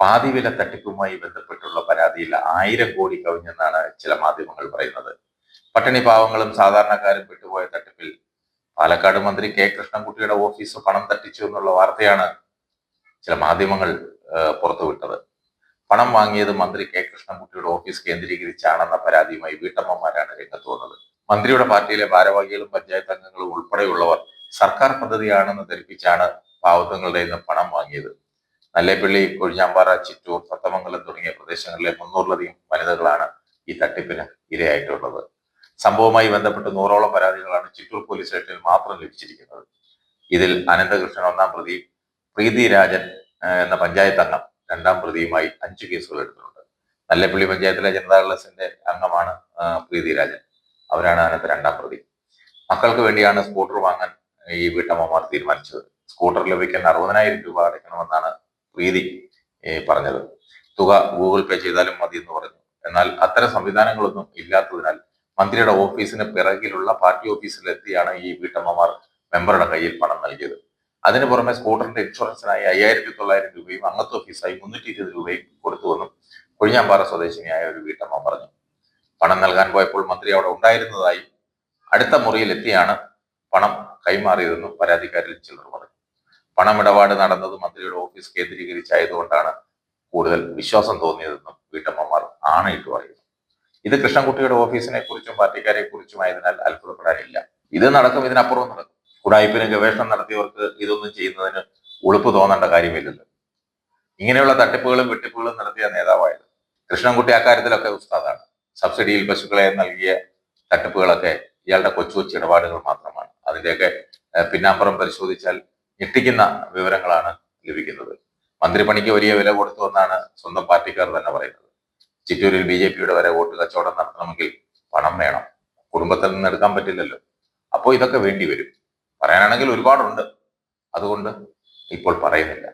പാതിവില തട്ടിപ്പുമായി ബന്ധപ്പെട്ടുള്ള പരാതിയിൽ ആയിരം കോടി കവിഞ്ഞെന്നാണ് ചില മാധ്യമങ്ങൾ പറയുന്നത്. പട്ടിണി പാവങ്ങളും സാധാരണക്കാരും പെട്ടുപോയ തട്ടിപ്പിൽ പാലക്കാട് മന്ത്രി കെ. കൃഷ്ണൻകുട്ടിയുടെ ഓഫീസ് പണം തട്ടിച്ചു എന്നുള്ള വാർത്തയാണ് ചില മാധ്യമങ്ങൾ പുറത്തുവിട്ടത്. പണം വാങ്ങിയത് മന്ത്രി കെ. കൃഷ്ണൻകുട്ടിയുടെ ഓഫീസ് കേന്ദ്രീകരിച്ചാണെന്ന പരാതിയുമായി വീട്ടമ്മമാരാണ് രംഗത്ത് വന്നത്. മന്ത്രിയുടെ പാർട്ടിയിലെ ഭാരവാഹികളും പഞ്ചായത്ത് അംഗങ്ങളും ഉൾപ്പെടെയുള്ളവർ സർക്കാർ പദ്ധതിയാണെന്ന് ധരിപ്പിച്ചാണ് പാവത്തങ്ങളുടെ നിന്ന് പണം വാങ്ങിയത്. നല്ലേപ്പള്ളി കൊഴിഞ്ഞാമ്പാറ ചിറ്റൂർ തത്തമംഗലം തുടങ്ങിയ പ്രദേശങ്ങളിലെ മുന്നൂറിലധികം വനിതകളാണ് ഈ തട്ടിപ്പിന് ഇരയായിട്ടുള്ളത്. സംഭവവുമായി ബന്ധപ്പെട്ട് നൂറോളം പരാതികളാണ് ചിറ്റൂർ പോലീസ് സ്റ്റേഷനിൽ മാത്രം ലഭിച്ചിരിക്കുന്നത്. ഇതിൽ അനന്തകൃഷ്ണൻ ഒന്നാം പ്രതി പ്രീതി രാജൻ എന്ന പഞ്ചായത്ത് അംഗം രണ്ടാം പ്രതിയുമായി അഞ്ചു കേസുകൾ എടുത്തിട്ടുണ്ട്. നല്ലപ്പള്ളി പഞ്ചായത്തിലെ ജനതാ കോൺഗ്രസിന്റെ അംഗമാണ് പ്രീതി രാജൻ. അവരാണ് അതിനകത്ത് രണ്ടാം പ്രതി. മക്കൾക്ക് വേണ്ടിയാണ് സ്കൂട്ടർ വാങ്ങാൻ ഈ വീട്ടമ്മമാർ തീരുമാനിച്ചത്. സ്കൂട്ടർ ലഭിക്കാൻ അറുപതിനായിരം രൂപ അടയ്ക്കണമെന്നാണ് ഏഹ്, പറഞ്ഞത്. തുക ഗൂഗിൾ പേ ചെയ്താലും മതി എന്ന് പറഞ്ഞു എന്നാൽ അത്തരം സംവിധാനങ്ങളൊന്നും ഇല്ലാത്തതിനാൽ മന്ത്രിയുടെ ഓഫീസിന് പിറകിലുള്ള പാർട്ടി ഓഫീസിലെത്തിയാണ് ഈ വീട്ടമ്മമാർ മെമ്പറുടെ കയ്യിൽ പണം നൽകിയത്. അതിന് പുറമെ സ്കൂട്ടറിന്റെ ഇൻഷുറൻസിനായി അയ്യായിരത്തി തൊള്ളായിരം രൂപയും അംഗത്വ ഫീസായി മുന്നൂറ്റി ഇരുപത് രൂപയും കൊടുത്തുവെന്നും കൊഴിഞ്ഞാമ്പാറ സ്വദേശിനിയായ ഒരു വീട്ടമ്മ പറഞ്ഞു. പണം നൽകാൻ പോയപ്പോൾ മന്ത്രി അവിടെ ഉണ്ടായിരുന്നതായി അടുത്ത മുറിയിൽ എത്തിയാണ് പണം കൈമാറിയതെന്നും പരാതിക്കാരിൽ ചിലർ പറഞ്ഞു. പണമിടപാട് നടന്നത് മന്ത്രിയുടെ ഓഫീസ് കേന്ദ്രീകരിച്ചായതുകൊണ്ടാണ് കൂടുതൽ വിശ്വാസം തോന്നിയതെന്നും വീട്ടമ്മമാർ ആണയിട്ട് പറയുന്നു. ഇത് കൃഷ്ണൻകുട്ടിയുടെ ഓഫീസിനെ കുറിച്ചും പാർട്ടിക്കാരെ കുറിച്ചും ആയതിനാൽ അത്ഭുതപ്പെടാനില്ല. ഇത് നടക്കും ഇതിനപ്പുറവും നടക്കും. കുടായ്പിന് ഗവേഷണം നടത്തിയവർക്ക് ഇതൊന്നും ചെയ്യുന്നതിന് ഉളുപ്പ് തോന്നേണ്ട കാര്യമില്ലല്ലോ. ഇങ്ങനെയുള്ള തട്ടിപ്പുകളും വെട്ടിപ്പുകളും നടത്തിയ നേതാവായത് കൃഷ്ണൻകുട്ടി അക്കാര്യത്തിലൊക്കെ ഉസ്താദാണ്. സബ്സിഡിയിൽ പശുക്കളെ നൽകിയ തട്ടിപ്പുകളൊക്കെ ഇയാളുടെ കൊച്ചു കൊച്ചു ഇടപാടുകൾ മാത്രമാണ്. അതിന്റെയൊക്കെ പിന്നാമ്പുറം പരിശോധിച്ചാൽ ഞെട്ടിക്കുന്ന വിവരങ്ങളാണ് ലഭിക്കുന്നത്. മന്ത്രിപ്പണിക്ക് വലിയ വില കൊടുത്തു എന്നാണ് സ്വന്തം പാർട്ടിക്കാർ തന്നെ പറയുന്നത്. ചിറ്റൂരിൽ ബി ജെ പിയുടെ വരെ വോട്ട് കച്ചവടം നടത്തണമെങ്കിൽ പണം വേണം. കുടുംബത്തിൽ നിന്ന് എടുക്കാൻ പറ്റില്ലല്ലോ. അപ്പോൾ ഇതൊക്കെ വേണ്ടി വരും. പറയാനാണെങ്കിൽ ഒരുപാടുണ്ട്. അതുകൊണ്ട് ഇപ്പോൾ പറയുന്നില്ല.